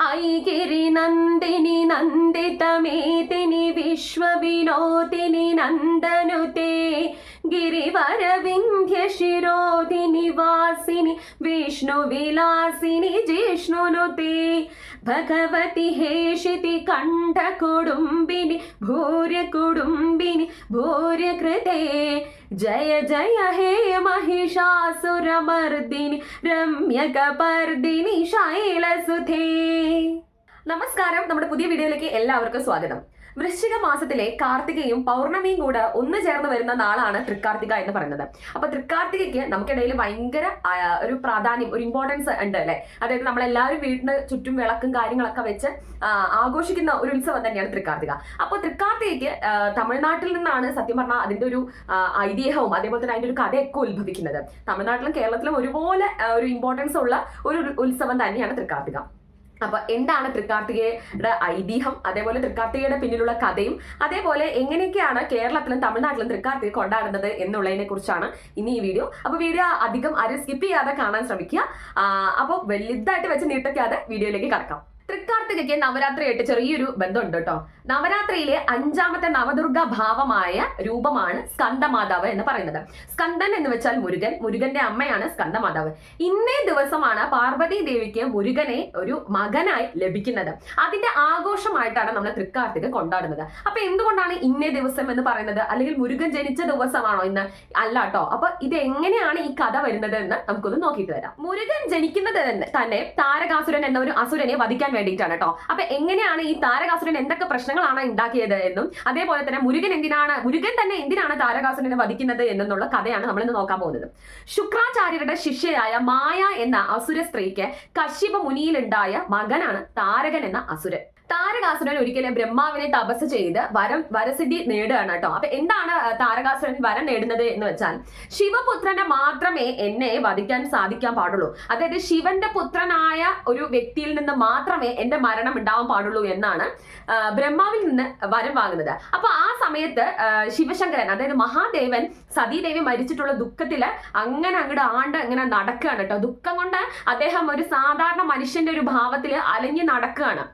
ఐగిరి నందిని నందితమేతిని విశ్వ వినోదిని నందనుతే. గిరివర వింధ్య శిరోదిని వాసిని విష్ణు విలాసిని జిష్ణునుతే. ഭഗവതി ഹേഷിതി കണ്ഠ കുടുംബിനി ഭൂര്യ കുടുംബിനി ഭൂര്യ കൃതേ. ജയ ജയ ഹേ മഹിഷാസുരമർദിനി രമ്യകപർദിനി ശൈലസുധേ. നമസ്കാരം. നമ്മുടെ പുതിയ വീഡിയോയിലേക്ക് എല്ലാവർക്കും സ്വാഗതം. വൃശ്ചിക മാസത്തിലെ കാർത്തികയും പൗർണമിയും കൂടെ ഒന്ന് ചേർന്ന് വരുന്ന നാളാണ് തൃക്കാർത്തിക എന്ന് പറയുന്നത്. അപ്പൊ തൃക്കാർത്തികയ്ക്ക് നമുക്കിടയിൽ ഭയങ്കര ഒരു പ്രാധാന്യം ഒരു ഇമ്പോർട്ടൻസ് ഉണ്ട് അല്ലെ? അതായത് നമ്മളെല്ലാവരും വീടിന് ചുറ്റും വിളക്കും കാര്യങ്ങളൊക്കെ വെച്ച് ആഘോഷിക്കുന്ന ഒരു ഉത്സവം തന്നെയാണ് തൃക്കാർത്തിക. അപ്പോൾ തൃക്കാർത്തികയ്ക്ക് തമിഴ്നാട്ടിൽ നിന്നാണ് സത്യം പറഞ്ഞാൽ അതിന്റെ ഒരു ഐതിഹ്യവും അതേപോലെ തന്നെ അതിന്റെ ഒരു കഥയൊക്കെ ഉത്ഭവിക്കുന്നത്. തമിഴ്നാട്ടിലും കേരളത്തിലും ഒരുപോലെ ഒരു ഇമ്പോർട്ടൻസ് ഉള്ള ഒരു ഉത്സവം തന്നെയാണ് തൃക്കാർത്തിക. അപ്പൊ എന്താണ് തൃക്കാർത്തികയുടെ ഐതിഹ്യം? അതേപോലെ തൃക്കാർത്തികയുടെ പിന്നിലുള്ള കഥയും അതേപോലെ എങ്ങനെയൊക്കെയാണ് കേരളത്തിലും തമിഴ്നാട്ടിലും തൃക്കാർത്തിക കൊണ്ടാടുന്നത് എന്നുള്ളതിനെ കുറിച്ചാണ് ഇനി ഈ വീഡിയോ. അപ്പൊ വീഡിയോ അധികം ആരും സ്കിപ്പ് ചെയ്യാതെ കാണാൻ ശ്രമിക്കുക. അപ്പോൾ വലുതായിട്ട് വെച്ച് നീട്ടിക്കാതെ വീഡിയോയിലേക്ക് കടക്കാം. തൃക്കാർത്തികയ്ക്ക് നവരാത്രിയായിട്ട് ചെറിയൊരു ബന്ധമുണ്ട് കേട്ടോ. നവരാത്രിയിലെ അഞ്ചാമത്തെ നവദുർഗ ഭാവമായ രൂപമാണ് സ്കന്ദമാതാവ് എന്ന് പറയുന്നത്. സ്കന്ദൻ എന്ന് വെച്ചാൽ മുരുകൻ മുരുകന്റെ അമ്മയാണ് സ്കന്ദമാതാവ്. ഇന്നേ ദിവസമാണ് പാർവതി ദേവിക്ക് മുരുകനെ ഒരു മകനായി ലഭിക്കുന്നത്. അതിന്റെ ആഘോഷമായിട്ടാണ് നമ്മൾ തൃക്കാർത്തിക കൊണ്ടാടുന്നത്. അപ്പൊ എന്തുകൊണ്ടാണ് ഇന്നേ ദിവസം എന്ന് പറയുന്നത്? അല്ലെങ്കിൽ മുരുകൻ ജനിച്ച ദിവസമാണോ ഇന്ന്? അല്ല കേട്ടോ. അപ്പൊ ഇത് എങ്ങനെയാണ് ഈ കഥ വരുന്നത് എന്ന് നമുക്കൊന്ന് നോക്കിയിട്ട് വരാം. മുരുകൻ ജനിക്കുന്നത് തന്നെ താരകാസുരൻ എന്ന ഒരു അസുരനെ വധിക്കാൻ വേണ്ടിയിട്ടാണ് കേട്ടോ അപ്പൊ എങ്ങനെയാണ് ഈ താരകാസുരൻ എന്തൊക്കെ പ്രശ്നങ്ങളാണ് ഉണ്ടാക്കിയത് എന്നും അതേപോലെ തന്നെ മുരുകൻ എന്തിനാണ് മുരുകൻ തന്നെ എന്തിനാണ് താരകാസുരനെ വധിക്കുന്നത് എന്നുള്ള കഥയാണ് നമ്മൾ ഇന്ന് നോക്കാൻ പോകുന്നത്. ശുക്രാചാര്യരുടെ ശിഷ്യയായ മായ എന്ന അസുര സ്ത്രീക്ക് കശ്യപ മുനിയിലുണ്ടായ മകനാണ് താരകൻ എന്ന അസുരൻ. താരകാസുരൻ ഒരിക്കലും ബ്രഹ്മാവിനെ തപസ് ചെയ്ത് വരം വരസിദ്ധി നേടുകയാണ് കേട്ടോ. അപ്പൊ എന്താണ് താരകാസുരൻ വരം നേടുന്നത് എന്ന് വെച്ചാൽ ശിവപുത്രനെ മാത്രമേ എന്നെ വധിക്കാൻ സാധിക്കാൻ പാടുള്ളൂ. അതായത് ശിവന്റെ പുത്രനായ ഒരു വ്യക്തിയിൽ നിന്ന് മാത്രമേ എന്റെ മരണം ഉണ്ടാവാൻ പാടുള്ളൂ എന്നാണ് ബ്രഹ്മാവിൽ നിന്ന് വരം വാങ്ങുന്നത്. അപ്പൊ ആ സമയത്ത് ശിവശങ്കരൻ അതായത് മഹാദേവൻ സതീദേവി മരിച്ചിട്ടുള്ള ദുഃഖത്തിൽ അങ്ങനെ അങ്ങോട്ട് ആണ്ട് ഇങ്ങനെ നടക്കുകയാണ് കേട്ടോ. ദുഃഖം കൊണ്ട് അദ്ദേഹം ഒരു സാധാരണ മനുഷ്യന്റെ ഒരു ഭാവത്തിൽ അലഞ്ഞു നടക്കുകയാണ്.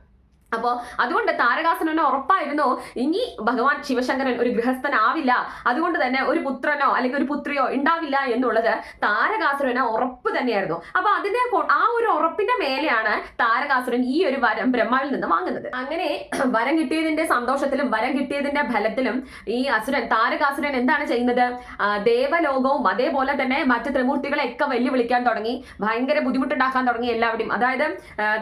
അപ്പോ അതുകൊണ്ട് താരകാസുരന് ഉറപ്പായിരുന്നു ഇനി ഭഗവാൻ ശിവശങ്കരൻ ഒരു ഗൃഹസ്ഥനാവില്ല അതുകൊണ്ട് തന്നെ ഒരു പുത്രനോ അല്ലെങ്കിൽ ഒരു പുത്രിയോ ഉണ്ടാവില്ല എന്നുള്ളത് താരകാസുരന് ഉറപ്പ് തന്നെയായിരുന്നു. അപ്പൊ അതിന്റെ ആ ഒരു ഉറപ്പിന്റെ മേലെയാണ് താരകാസുരൻ ഈ ഒരു വരം ബ്രഹ്മാവിൽ നിന്ന് വാങ്ങുന്നത്. അങ്ങനെ വരം കിട്ടിയതിന്റെ സന്തോഷത്തിലും വരം കിട്ടിയതിന്റെ ഫലത്തിലും ഈ അസുരൻ താരകാസുരൻ എന്താണ് ചെയ്യുന്നത്? ദേവലോകവും അതേപോലെ തന്നെ മറ്റു ത്രിമൂർത്തികളെയൊക്കെ വെല്ലുവിളിക്കാൻ തുടങ്ങി ഭയങ്കര ബുദ്ധിമുട്ടുണ്ടാക്കാൻ തുടങ്ങി എല്ലാവരുടെയും. അതായത്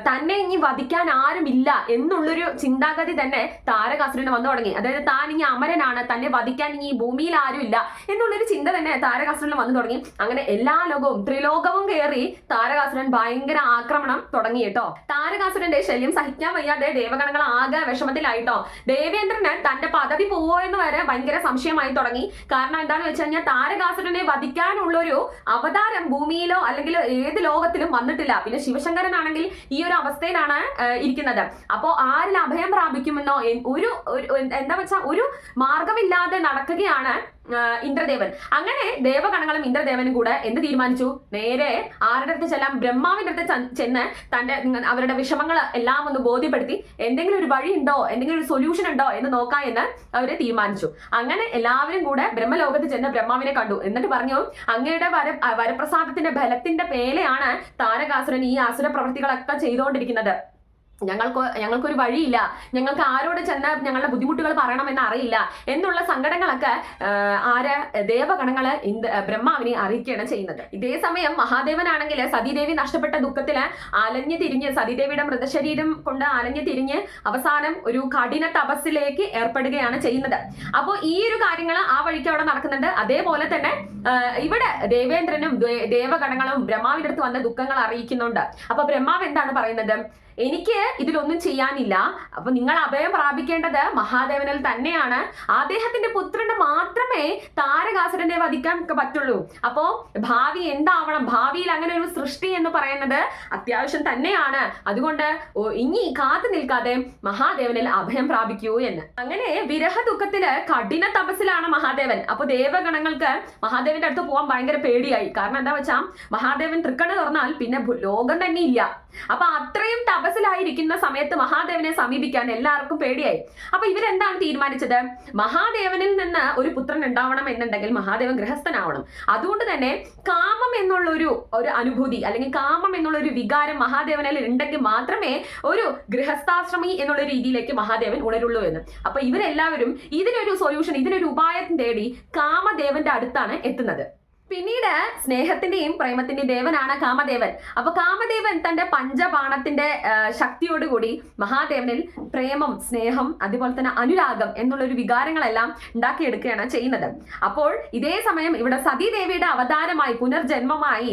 തന്നെ ഇനി വധിക്കാൻ ആരുമില്ല എന്നുള്ളൊരു ചിന്താഗതി തന്നെ താരകാസുരന് വന്നു തുടങ്ങി. അതായത് താൻ ഇനി അമരനാണ് തന്നെ വധിക്കാൻ ഇനി ഭൂമിയിൽ ആരുമില്ല എന്നുള്ളൊരു ചിന്ത തന്നെ താരകാസുരന് വന്നു തുടങ്ങി. അങ്ങനെ എല്ലാ ലോകവും ത്രിലോകവും കയറി താരകാസുരൻ ഭയങ്കര ആക്രമണം തുടങ്ങി കേട്ടോ. താരകാസുരന്റെ ശല്യം സഹിക്കാൻ വയ്യാതെ ദേവഗണങ്ങൾ ആകെ വിഷമത്തിലായിട്ടോ. ദേവേന്ദ്രന് തന്റെ പദവി പോവോ എന്ന് വരെ ഭയങ്കര സംശയമായി തുടങ്ങി. കാരണം എന്താണെന്ന് വെച്ച് കഴിഞ്ഞാൽ താരകാസുരനെ വധിക്കാനുള്ളൊരു അവതാരം ഭൂമിയിലോ അല്ലെങ്കിൽ ഏത് ലോകത്തിലും വന്നിട്ടില്ല. പിന്നെ ശിവശങ്കരനാണെങ്കിൽ ഈ ഒരു അവസ്ഥയിലാണ് ഇരിക്കുന്നത്. അപ്പോ ആരിൽ അഭയം പ്രാപിക്കുമെന്നോ ഒരു എന്താ വെച്ചാൽ ഒരു മാർഗമില്ലാതെ നടക്കുകയാണ് ഇന്ദ്രദേവൻ. അങ്ങനെ ദേവഗണങ്ങളും ഇന്ദ്രദേവനും കൂടെ എന്ത് തീരുമാനിച്ചു? നേരെ ആരുടെ അടുത്ത് ചെല്ലാം? ബ്രഹ്മാവിന്റെ അടുത്ത് ചെന്ന് തന്റെ അവരുടെ വിഷമങ്ങൾ എല്ലാം ഒന്ന് ബോധ്യപ്പെടുത്തി എന്തെങ്കിലും ഒരു വഴി ഉണ്ടോ എന്തെങ്കിലും ഒരു സൊല്യൂഷൻ ഉണ്ടോ എന്ന് നോക്കാം എന്ന് അവർ തീരുമാനിച്ചു. അങ്ങനെ എല്ലാവരും കൂടെ ബ്രഹ്മലോകത്ത് ചെന്ന് ബ്രഹ്മാവിനെ കണ്ടു. എന്നിട്ട് പറഞ്ഞു അങ്ങയുടെ വര വരപ്രസാദത്തിന്റെ ബലത്തിന്റെ പേലെയാണ് താരകാസുരൻ ഈ അസുര പ്രവൃത്തികളൊക്കെ ചെയ്തുകൊണ്ടിരിക്കുന്നത്. ഞങ്ങൾക്ക് ഞങ്ങൾക്കൊരു വഴിയില്ല. ഞങ്ങൾക്ക് ആരോട് ചെന്ന് ഞങ്ങളുടെ ബുദ്ധിമുട്ടുകൾ പറയണമെന്ന് അറിയില്ല. എന്നുള്ള സങ്കടങ്ങളൊക്കെ ആര് ദേവഗണങ്ങൾ ഇന്ത് ബ്രഹ്മാവിനെ അറിയിക്കുകയാണ് ചെയ്യുന്നത്. ഇതേ സമയം മഹാദേവനാണെങ്കിൽ സതീദേവി നഷ്ടപ്പെട്ട ദുഃഖത്തിൽ അലഞ്ഞു തിരിഞ്ഞ് സതീദേവിയുടെ മൃതശരീരം കൊണ്ട് അലഞ്ഞു തിരിഞ്ഞ് അവസാനം ഒരു കഠിന തപസ്സിലേക്ക് ഏർപ്പെടുകയാണ് ചെയ്യുന്നത്. അപ്പോൾ ഈ ഒരു കാര്യങ്ങൾ ആ വഴിക്ക് അവിടെ നടക്കുന്നുണ്ട്. അതേപോലെ തന്നെ ഇവിടെ ദേവേന്ദ്രനും ദേവഗണങ്ങളും ബ്രഹ്മാവിന്റെ അടുത്ത് വന്ന ദുഃഖങ്ങൾ അറിയിക്കുന്നുണ്ട്. അപ്പൊ ബ്രഹ്മാവ് എന്താണ് പറയുന്നത്? എനിക്ക് ഇതിലൊന്നും ചെയ്യാനില്ല. അപ്പൊ നിങ്ങൾ അഭയം പ്രാപിക്കേണ്ടത് മഹാദേവനിൽ തന്നെയാണ്. അദ്ദേഹത്തിന്റെ പുത്രന് മാത്രമേ താരകാസുരനെ വധിക്കാൻ പറ്റുള്ളൂ. അപ്പോ ഭാവി എന്താവണം? ഭാവിയിൽ അങ്ങനെ ഒരു സൃഷ്ടി എന്ന് പറയുന്നത് അത്യാവശ്യം തന്നെയാണ്. അതുകൊണ്ട് ഇനി കാത്തു നിൽക്കാതെ മഹാദേവനിൽ അഭയം പ്രാപിക്കൂ എന്ന്. അങ്ങനെ വിരഹ ദുഃഖത്തിൽ കഠിന തപസ്സിലാണ് മഹാദേവൻ. അപ്പൊ ദേവഗണങ്ങൾക്ക് മഹാദേവന്റെ അടുത്ത് പോകാൻ ഭയങ്കര പേടിയായി. കാരണം എന്താ വെച്ചാൽ മഹാദേവൻ തൃക്കണ്ണ് തുറന്നാൽ പിന്നെ ലോകം തന്നെ ഇല്ല. അപ്പൊ അത്രയും തപസ്സിലായി നിരാശരായിരിക്കുന്ന സമയത്ത് മഹാദേവനെ സമീപിക്കാൻ എല്ലാവർക്കും പേടിയായി. അപ്പൊ ഇവരെന്താണ് തീരുമാനിച്ചത്? മഹാദേവനിൽ നിന്ന് ഒരു പുത്രൻ ഉണ്ടാവണം എന്നുണ്ടെങ്കിൽ മഹാദേവൻ ഗൃഹസ്ഥനാവണം. അതുകൊണ്ട് തന്നെ കാമം എന്നുള്ള ഒരു ഒരു അനുഭൂതി അല്ലെങ്കിൽ കാമം എന്നുള്ള ഒരു വികാരം മഹാദേവനിൽ ഉണ്ടെങ്കിൽ മാത്രമേ ഒരു ഗൃഹസ്ഥാശ്രമി എന്നുള്ള രീതിയിലേക്ക് മഹാദേവൻ ഉണരുള്ളൂ എന്ന്. അപ്പൊ ഇവരെല്ലാവരും ഇതിനൊരു സൊല്യൂഷൻ ഇതിനൊരു ഉപായം തേടി കാമദേവന്റെ അടുത്താണ് എത്തുന്നത്. പിന്നീട് സ്നേഹത്തിന്റെയും പ്രേമത്തിന്റെയും ദേവനാണ് കാമദേവൻ. അപ്പൊ കാമദേവൻ തന്റെ പഞ്ചബാണത്തിന്റെ ശക്തിയോടുകൂടി മഹാദേവനിൽ പ്രേമം സ്നേഹം അതുപോലെ തന്നെ അനുരാഗം എന്നുള്ള ഒരു വികാരങ്ങളെല്ലാം ഉണ്ടാക്കിയെടുക്കുകയാണ് ചെയ്യുന്നത്. അപ്പോൾ ഇതേ സമയം ഇവിടെ സതീദേവിയുടെ അവതാരമായി പുനർജന്മമായി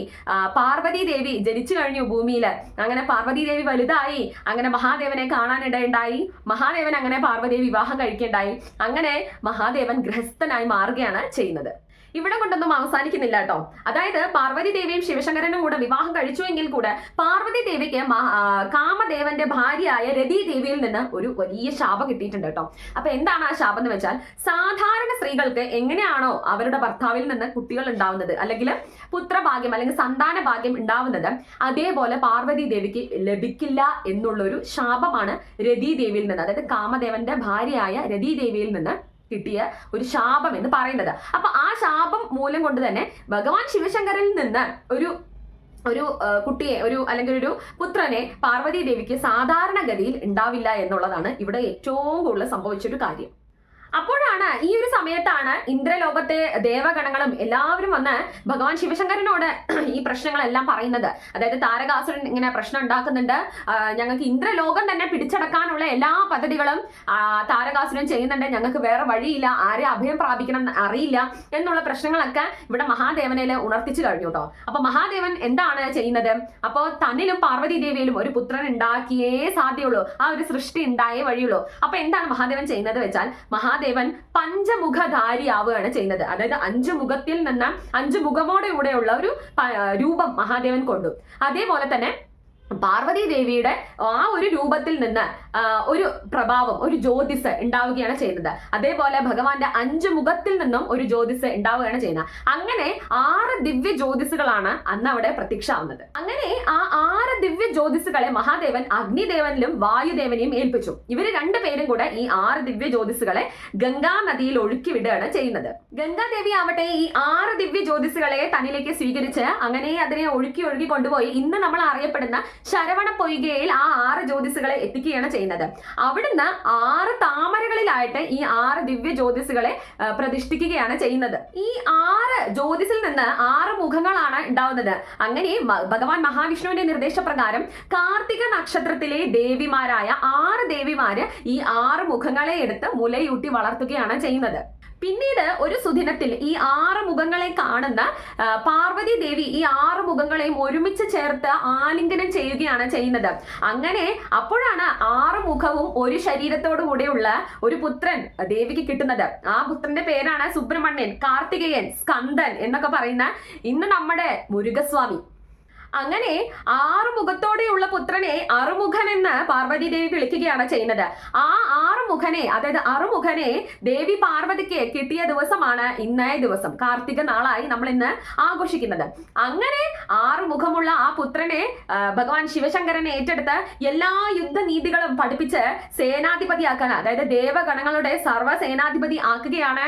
പാർവതി ദേവി ജനിച്ചു കഴിഞ്ഞു ഭൂമിയിൽ അങ്ങനെ പാർവതി ദേവി വലുതായി അങ്ങനെ മഹാദേവനെ കാണാനിടയുണ്ടായി മഹാദേവൻ അങ്ങനെ പാർവതിയെ വിവാഹം കഴിക്കേണ്ടായി അങ്ങനെ മഹാദേവൻ ഗൃഹസ്ഥനായി മാറുകയാണ് ചെയ്യുന്നത്. ഇവിടെ കൊണ്ടൊന്നും അവസാനിക്കുന്നില്ല കേട്ടോ. അതായത് പാർവതി ദേവിയും ശിവശങ്കരനും കൂടെ വിവാഹം കഴിച്ചുവെങ്കിൽ കൂടെ പാർവതി ദേവിക്ക് കാമദേവന്റെ ഭാര്യയായ രതി ദേവിയിൽ നിന്ന് ഒരു വലിയ ശാപം കിട്ടിയിട്ടുണ്ട് കേട്ടോ. അപ്പൊ എന്താണ് ആ ശാപം എന്ന് വെച്ചാൽ സാധാരണ സ്ത്രീകൾക്ക് എങ്ങനെയാണോ അവരുടെ ഭർത്താവിൽ നിന്ന് കുട്ടികൾ ഉണ്ടാവുന്നത് അല്ലെങ്കിൽ പുത്രഭാഗ്യം അല്ലെങ്കിൽ സന്താന ഭാഗ്യം ഉണ്ടാവുന്നത് അതേപോലെ പാർവതി ദേവിക്ക് ലഭിക്കില്ല എന്നുള്ളൊരു ശാപമാണ് രതി ദേവിയിൽ നിന്ന്. അതായത് കാമദേവന്റെ ഭാര്യയായ രതി ദേവിയിൽ നിന്ന് കിട്ടിയ ഒരു ശാപം എന്ന് പറയുന്നത്. അപ്പൊ ആ ശാപം മൂലം കൊണ്ട് തന്നെ ഭഗവാൻ ശിവശങ്കറിൽ നിന്ന് ഒരു ഒരു കുട്ടിയെ ഒരു അല്ലെങ്കിൽ ഒരു പുത്രനെ പാർവതി ദേവിക്ക് സാധാരണഗതിയിൽ ഉണ്ടാവില്ല എന്നുള്ളതാണ് ഇവിടെ ഏറ്റവും കൂടുതൽ സംഭവിച്ചൊരു കാര്യം. അപ്പോഴാണ് ഈ ഒരു സമയത്താണ് ഇന്ദ്രലോകത്തെ ദേവഗണങ്ങളും എല്ലാവരും വന്ന് ഭഗവാൻ ശിവശങ്കരനോട് ഈ പ്രശ്നങ്ങളെല്ലാം പറയുന്നത്. അതായത് താരകാസുരൻ ഇങ്ങനെ പ്രശ്നം ഉണ്ടാക്കുന്നുണ്ട്. ഞങ്ങൾക്ക് ഇന്ദ്രലോകം തന്നെ പിടിച്ചടക്കാനുള്ള എല്ലാ പദ്ധതികളും താരകാസുരൻ ചെയ്യുന്നുണ്ട്. ഞങ്ങൾക്ക് വേറെ വഴിയില്ല. ആരെ അഭയം പ്രാപിക്കണം അറിയില്ല എന്നുള്ള പ്രശ്നങ്ങളൊക്കെ ഇവിടെ മഹാദേവനെ ഉണർത്തിച്ചു കഴിഞ്ഞു കേട്ടോ. അപ്പൊ മഹാദേവൻ എന്താണ് ചെയ്യുന്നത്? അപ്പോൾ തന്നിലും പാർവതി ദേവിയിലും ഒരു പുത്രൻ ഉണ്ടാക്കിയേ സാധ്യമുള്ളൂ ആ ഒരു സൃഷ്ടി ഉണ്ടായേ വഴിയുള്ളൂ. അപ്പൊ എന്താണ് മഹാദേവൻ ചെയ്യുന്നത് വെച്ചാൽ മഹാദേവൻ പഞ്ചമുഖധാരിയാവുകയാണ് ചെയ്യുന്നത്. അതായത് അഞ്ച് മുഖത്തിൽ നിന്ന് അഞ്ച് മുഖമോടെ കൂടെയുള്ള ഒരു രൂപം മഹാദേവൻ കൊണ്ടു. അതേപോലെ തന്നെ പാർവതി ദേവിയുടെ ആ ഒരു രൂപത്തിൽ നിന്ന് ഒരു പ്രഭാവം ഒരു ജ്യോതിസ് ഉണ്ടാവുകയാണ് ചെയ്യുന്നത്. അതേപോലെ ഭഗവാന്റെ അഞ്ച് മുഖത്തിൽ നിന്നും ഒരു ജ്യോതിസ് ഉണ്ടാവുകയാണ് ചെയ്യുന്നത്. അങ്ങനെ ആറ് ദിവ്യ ജ്യോതിസുകളാണ് അന്ന് അവിടെ പ്രത്യക്ഷമാവുന്നത്. അങ്ങനെ ആ ആറ് ദിവ്യ ജ്യോതിസുകളെ മഹാദേവൻ അഗ്നിദേവനിലും വായുദേവനെയും ഏൽപ്പിച്ചു. ഇവർ രണ്ടുപേരും കൂടെ ഈ ആറ് ദിവ്യ ജ്യോതിസുകളെ ഗംഗാ നദിയിൽ ഒഴുക്കി വിടുകയാണ് ചെയ്യുന്നത്. ഗംഗാദേവി ആവട്ടെ ഈ ആറ് ദിവ്യ ജ്യോതിസുകളെ തന്നിലേക്ക് സ്വീകരിച്ച് അങ്ങനെ അതിനെ ഒഴുക്കി ഒഴുകി കൊണ്ടുപോയി. ഇന്ന് നമ്മൾ അറിയപ്പെടുന്ന ശരവണ പൊയ്കയിൽ ആ ആറ് ജ്യോതിസുകളെ എത്തിക്കുകയാണ് ചെയ്യുന്നത്. അവിടുന്ന് ആറ് താമരകളിലായിട്ട് ഈ ആറ് ദിവ്യ ജ്യോതിസുകളെ പ്രതിഷ്ഠിക്കുകയാണ് ചെയ്യുന്നത്. ഈ ആറ് ജ്യോതിസിൽ നിന്ന് ആറ് മുഖങ്ങളാണ് ഉണ്ടാവുന്നത്. അങ്ങനെ ഭഗവാൻ മഹാവിഷ്ണുവിന്റെ നിർദ്ദേശപ്രകാരം കാർത്തിക നക്ഷത്രത്തിലെ ദേവിമാരായ ആറ് ദേവിമാര് ഈ ആറ് മുഖങ്ങളെ എടുത്ത് മുലയൂട്ടി വളർത്തുകയാണ് ചെയ്യുന്നത്. പിന്നീട് ഒരു സുദിനത്തിൽ ഈ ആറ് മുഖങ്ങളെ കാണുന്ന പാർവതി ദേവി ഈ ആറ് മുഖങ്ങളെയും ഒരുമിച്ച് ചേർത്ത് ആലിംഗനം ചെയ്യുകയാണ് ചെയ്യുന്നത്. അങ്ങനെ അപ്പോഴാണ് ആറ് മുഖവും ഒരു ശരീരത്തോടു കൂടെയുള്ള ഒരു പുത്രൻ ദേവിക്ക് കിട്ടുന്നത്. ആ പുത്രന്റെ പേരാണ് സുബ്രഹ്മണ്യൻ കാർത്തികേയൻ സ്കന്ദൻ എന്നൊക്കെ പറയുന്ന ഇന്ന് നമ്മുടെ മുരുകസ്വാമി. അങ്ങനെ ആറ് മുഖത്തോടെയുള്ള പുത്രനെ അറുമുഖൻ എന്ന് പാർവതി ദേവി വിളിക്കുകയാണ് ചെയ്യുന്നത്. ആ ആറുമുഖനെ അതായത് അറുമുഖനെ ദേവി പാർവതിക്ക് കിട്ടിയ ദിവസമാണ് ഇന്നേ ദിവസം. കാർത്തിക നാളായി നമ്മൾ ഇന്ന് ആഘോഷിക്കുന്നത്. അങ്ങനെ ആറുമുഖമുള്ള ആ പുത്രനെ ഭഗവാൻ ശിവശങ്കരനെ ഏറ്റെടുത്ത് എല്ലാ യുദ്ധനീതികളും പഠിപ്പിച്ച് സേനാധിപതിയാക്കാൻ അതായത് ദേവഗണങ്ങളുടെ സർവ സേനാധിപതി ആക്കുകയാണ്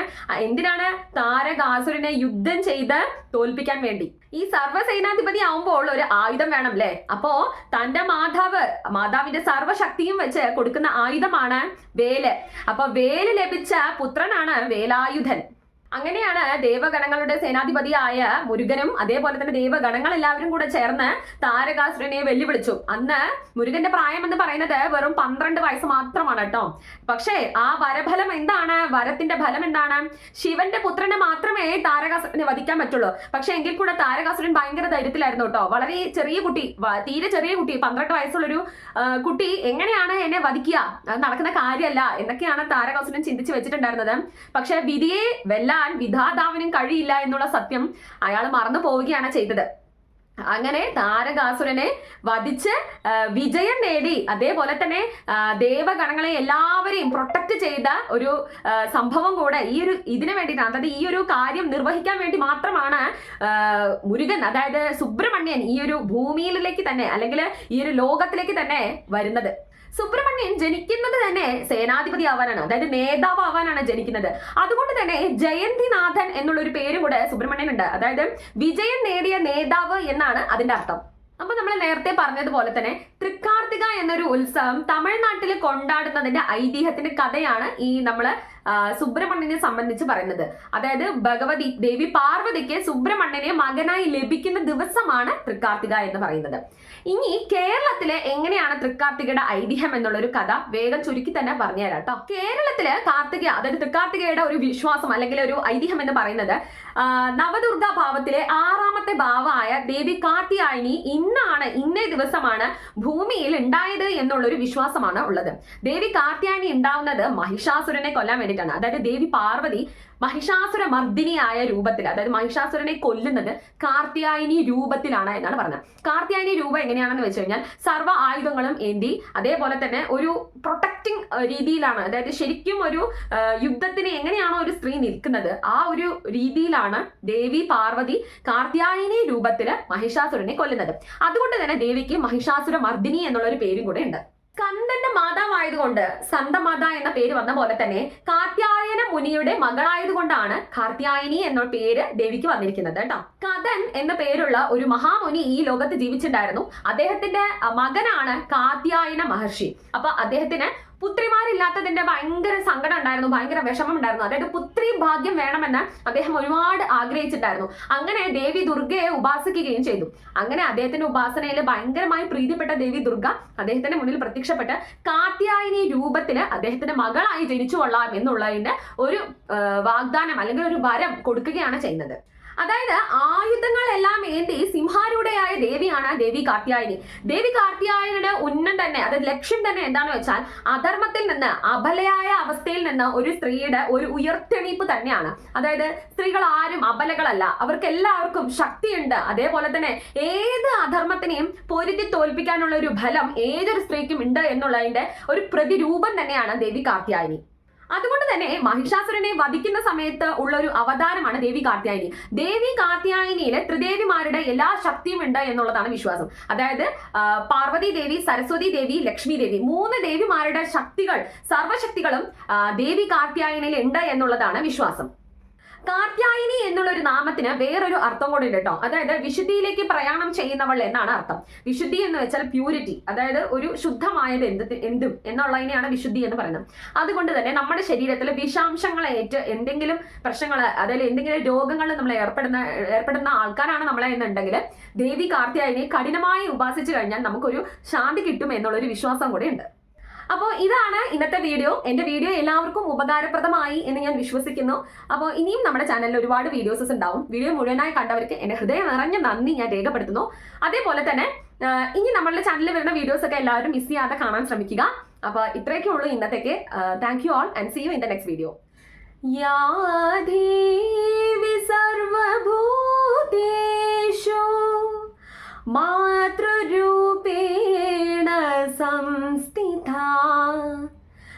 എന്തിനാണ്? താരകാസുരനെ യുദ്ധം ചെയ്ത് തോൽപ്പിക്കാൻ വേണ്ടി. ഈ സർവസേനാധിപതി ആവുമ്പോൾ ഒരു ആയുധം വേണം അല്ലേ അപ്പോ തന്റെ മാതാവ് മാതാവിന്റെ സർവശക്തിയും വെച്ച് കൊടുക്കുന്ന ആയുധമാണ് വേൽ. അപ്പൊ വേൽ ലഭിച്ച പുത്രനാണ് വേലായുധൻ. അങ്ങനെയാണ് ദേവഗണങ്ങളുടെ സേനാധിപതിയായ മുരുകനും അതേപോലെ തന്നെ ദേവഗണങ്ങൾ എല്ലാവരും കൂടെ ചേർന്ന് താരകാസുരനെ വെല്ലുവിളിച്ചു. അന്ന് മുരുകന്റെ പ്രായം എന്ന് പറയുന്നത് വെറും പന്ത്രണ്ട് വയസ്സ് മാത്രമാണ് കേട്ടോ. പക്ഷേ ആ വരഫലം എന്താണ്? വരത്തിന്റെ ഫലം എന്താണ്? ശിവന്റെ പുത്രനെ മാത്രമേ താരകാസുരനെ വധിക്കാൻ പറ്റുള്ളൂ. പക്ഷെ എങ്കിൽ കൂടെ താരകാസുരൻ ഭയങ്കര ധൈര്യത്തിലായിരുന്നു കേട്ടോ. വളരെ ചെറിയ കുട്ടി തീരെ ചെറിയ കുട്ടി പന്ത്രണ്ട് വയസ്സുള്ളൊരു കുട്ടി എങ്ങനെയാണ് എന്നെ വധിക്കുക? അത് നടക്കുന്ന കാര്യമല്ല എന്നൊക്കെയാണ് താരകാസുരൻ ചിന്തിച്ചു വെച്ചിട്ടുണ്ടായിരുന്നത്. പക്ഷെ വിധിയെ വെല്ലാൻ വിധാതാവിനും കഴിയില്ല എന്നുള്ള സത്യം അയാൾ മറന്നു പോവുകയാണ് ചെയ്തത്. അങ്ങനെ താരകാസുരനെ വധിച്ച് വിജയം നേടി. അതേപോലെ തന്നെ ദേവഗണങ്ങളെ എല്ലാവരെയും പ്രൊട്ടക്ട് ചെയ്ത ഒരു സംഭവം കൂടെ ഈ ഒരു ഇതിനു വേണ്ടിയിട്ടാണ്. അതായത് ഈ ഒരു കാര്യം നിർവഹിക്കാൻ വേണ്ടി മാത്രമാണ് മുരുകൻ അതായത് സുബ്രഹ്മണ്യൻ ഈ ഒരു ഭൂമിയിലേക്ക് തന്നെ അല്ലെങ്കിൽ ഈ ഒരു ലോകത്തിലേക്ക് തന്നെ വരുന്നത്. സുബ്രഹ്മണ്യൻ ജനിക്കുന്നത് തന്നെ സേനാധിപതി ആവാനാണ് അതായത് നേതാവ് ആവാനാണ് ജനിക്കുന്നത്. അതുകൊണ്ട് തന്നെ ജയന്തിനാഥൻ എന്നുള്ള ഒരു പേരും കൂടെ സുബ്രഹ്മണ്യൻ ഉണ്ട് അതായത് വിജയം നേടിയ നേതാവ് എന്നാണ് അതിന്റെ അർത്ഥം. അപ്പൊ നമ്മൾ നേരത്തെ പറഞ്ഞതുപോലെ തന്നെ തൃക്കാർത്തിക എന്നൊരു ഉത്സവം തമിഴ്നാട്ടിൽ കൊണ്ടാടുന്നതിന്റെ ഐതിഹ്യത്തിന്റെ കഥയാണ് ഈ നമ്മൾ സുബ്രഹ്മണ്യനെ സംബന്ധിച്ച് പറയുന്നത്. അതായത് ഭഗവതി ദേവി പാർവതിക്ക് സുബ്രഹ്മണ്യനെ മകനായി ലഭിക്കുന്ന ദിവസമാണ് തൃക്കാർത്തിക എന്ന് പറയുന്നത്. ഇനി കേരളത്തിലെ എങ്ങനെയാണ് തൃക്കാർത്തികയുടെ ഐതിഹ്യം എന്നുള്ള ഒരു കഥ വേഗം ചുരുക്കി തന്നെ പറഞ്ഞുതരാം കേട്ടോ. കേരളത്തിൽ കാർത്തിക അതായത് തൃക്കാർത്തികയുടെ ഒരു വിശ്വാസം അല്ലെങ്കിൽ ഒരു ഐതിഹ്യം എന്ന് പറയുന്നത് നവദുർഗ ഭാവത്തിലെ ആറാമത്തെ ഭാവമായ ദേവി കാർത്തിയായിനി ഇന്നാണ് ഇന്നേ ദിവസമാണ് ഭൂമിയിൽ ഉണ്ടായത് എന്നുള്ളൊരു വിശ്വാസമാണ് ഉള്ളത്. ദേവി കാർത്യാനി ഉണ്ടാവുന്നത് മഹിഷാസുരനെ കൊല്ലാൻ വേണ്ടിയിട്ടാണ്. അതായത് ദേവി പാർവതി മഹിഷാസുര മർദ്ദിനിയായ രൂപത്തിൽ അതായത് മഹിഷാസുരനെ കൊല്ലുന്നത് കാർത്തിയായനി രൂപത്തിലാണ് എന്നാണ് പറഞ്ഞത്. കാർത്തിയായനി രൂപം എങ്ങനെയാണെന്ന് വെച്ച് കഴിഞ്ഞാൽ സർവ ആയുധങ്ങളും ഏന്തി അതേപോലെ തന്നെ ഒരു പ്രൊട്ടക്റ്റിംഗ് രീതിയിലാണ് അതായത് ശരിക്കും ഒരു യുദ്ധത്തിന് എങ്ങനെയാണോ ഒരു സ്ത്രീ നിൽക്കുന്നത് ആ ഒരു രീതിയിലാണ് ദേവി പാർവതി കാർത്തിയായനി രൂപത്തിൽ മഹിഷാസുരനെ കൊല്ലുന്നത്. അതുകൊണ്ട് തന്നെ ദേവിക്ക് മഹിഷാസുര മർദ്ദിനി എന്നുള്ള ഒരു പേരും കൂടെ ഉണ്ട്. കന്ദന്റെ മാതാവായതുകൊണ്ട് സന്തമാത എന്ന പേര് വന്ന പോലെ തന്നെ കാർത്യായന മുനിയുടെ മകളായതുകൊണ്ടാണ് കാർത്യായനി എന്ന പേര് ദേവിക്ക് വന്നിരിക്കുന്നത് കേട്ടോ. കഥൻ എന്ന പേരുള്ള ഒരു മഹാമുനി ഈ ലോകത്ത് ജീവിച്ചിട്ടുണ്ടായിരുന്നു. അദ്ദേഹത്തിന്റെ മകനാണ് കാർത്യായന മഹർഷി. അപ്പൊ അദ്ദേഹത്തിന് പുത്രിമാരില്ലാത്തതിന്റെ ഭയങ്കര സങ്കടം ഉണ്ടായിരുന്നു ഭയങ്കര വിഷമം ഉണ്ടായിരുന്നു. അതായത് പുത്രി ഭാഗ്യം വേണമെന്ന് അദ്ദേഹം ഒരുപാട് ആഗ്രഹിച്ചിട്ടുണ്ടായിരുന്നു. അങ്ങനെ ദേവി ദുർഗയെ ഉപാസിക്കുകയും ചെയ്തു. അങ്ങനെ അദ്ദേഹത്തിന്റെ ഉപാസനയിൽ ഭയങ്കരമായി പ്രീതിപ്പെട്ട ദേവി ദുർഗ അദ്ദേഹത്തിന്റെ മുന്നിൽ പ്രത്യക്ഷപ്പെട്ട് കാത്യായനി രൂപത്തിൽ അദ്ദേഹത്തിന്റെ മകളായി ജനിച്ചു കൊള്ളാം എന്നുള്ളതിന്റെ ഒരു വാഗ്ദാനം അല്ലെങ്കിൽ ഒരു വരം കൊടുക്കുകയാണ് ചെയ്യുന്നത്. അതായത് ആയുധങ്ങളെല്ലാം ഏന്തി സിംഹാരൂഢയായ ദേവിയാണ് ദേവി കാർത്യായനി. ദേവി കാർത്യായനിയുടെ ഉന്നം തന്നെ അതായത് ലക്ഷ്യം തന്നെ എന്താണെന്ന് വെച്ചാൽ അധർമ്മത്തിൽ നിന്ന് അബലയായ അവസ്ഥയിൽ നിന്ന് ഒരു സ്ത്രീയുടെ ഒരു ഉയർത്തെണീപ്പ് തന്നെയാണ്. അതായത് സ്ത്രീകൾ ആരും അബലകളല്ല അവർക്ക് എല്ലാവർക്കും ശക്തിയുണ്ട്. അതേപോലെ തന്നെ ഏത് അധർമ്മത്തിനെയും പൊരുതി തോൽപ്പിക്കാനുള്ള ഒരു ഫലം ഏതൊരു സ്ത്രീക്കും ഉണ്ട് എന്നുള്ളതിന്റെ ഒരു പ്രതിരൂപം തന്നെയാണ് ദേവി കാർത്യായനി. അതുകൊണ്ട് തന്നെ മഹിഷാസുരനെ വധിക്കുന്ന സമയത്ത് ഉള്ള ഒരു അവതാരമാണ് ദേവി കാർത്യായനി. ദേവി കാർത്യായനിയിലെ ത്രിദേവിമാരുടെ എല്ലാ ശക്തിയും ഉണ്ട് എന്നുള്ളതാണ് വിശ്വാസം. അതായത് പാർവതി ദേവി സരസ്വതി ദേവി ലക്ഷ്മി ദേവി മൂന്ന് ദേവിമാരുടെ ശക്തികൾ സർവശക്തികളും ദേവി കാർത്യായനിയിൽ ഉണ്ട് എന്നുള്ളതാണ് വിശ്വാസം. കാർത്യായനി എന്നുള്ള ഒരു നാമത്തിന് വേറൊരു അർത്ഥം കൂടെ ഉണ്ട് കേട്ടോ. അതായത് വിശുദ്ധിയിലേക്ക് പ്രയാണം ചെയ്യുന്നവൾ എന്നാണ് അർത്ഥം. വിശുദ്ധി എന്ന് വെച്ചാൽ പ്യൂരിറ്റി അതായത് ഒരു ശുദ്ധമായത് എന്ത് എന്തും എന്നുള്ളതിനെയാണ് വിശുദ്ധി എന്ന് പറയുന്നത്. അതുകൊണ്ട് തന്നെ നമ്മുടെ ശരീരത്തിൽ വിഷാംശങ്ങളെ ഏറ്റ് എന്തെങ്കിലും പ്രശ്നങ്ങൾ അതായത് എന്തെങ്കിലും രോഗങ്ങൾ നമ്മൾ ഏർപ്പെടുന്ന ഏർപ്പെടുന്ന ആൾക്കാരാണ് നമ്മളെ എന്നുണ്ടെങ്കിൽ ദേവി കാർത്യായനെ കഠിനമായി ഉപാസിച്ചു കഴിഞ്ഞാൽ നമുക്കൊരു ശാന്തി കിട്ടും എന്നുള്ളൊരു വിശ്വാസം കൂടെ ഉണ്ട് അപ്പോൾ ഇതാണ് ഇന്നത്തെ വീഡിയോ. എന്റെ വീഡിയോ എല്ലാവർക്കും ഉപകാരപ്രദമായി എന്ന് ഞാൻ വിശ്വസിക്കുന്നു. അപ്പോൾ ഇനിയും നമ്മുടെ ചാനലിൽ ഒരുപാട് വീഡിയോസസ് ഉണ്ടാവും. വീഡിയോ മുഴുവനായി കണ്ടവർക്ക് എന്റെ ഹൃദയം നിറഞ്ഞ നന്ദി ഞാൻ രേഖപ്പെടുത്തുന്നു. അതേപോലെ തന്നെ ഇനി നമ്മളുടെ ചാനലിൽ വരുന്ന വീഡിയോസ് ഒക്കെ എല്ലാവരും മിസ് ചെയ്യാതെ കാണാൻ ശ്രമിക്കുക. അപ്പോൾ ഇത്രയൊക്കെ ഉള്ളൂ ഇന്നത്തേക്ക്. Thank you all and see you in the next video yeah മാതൃരൂപേണ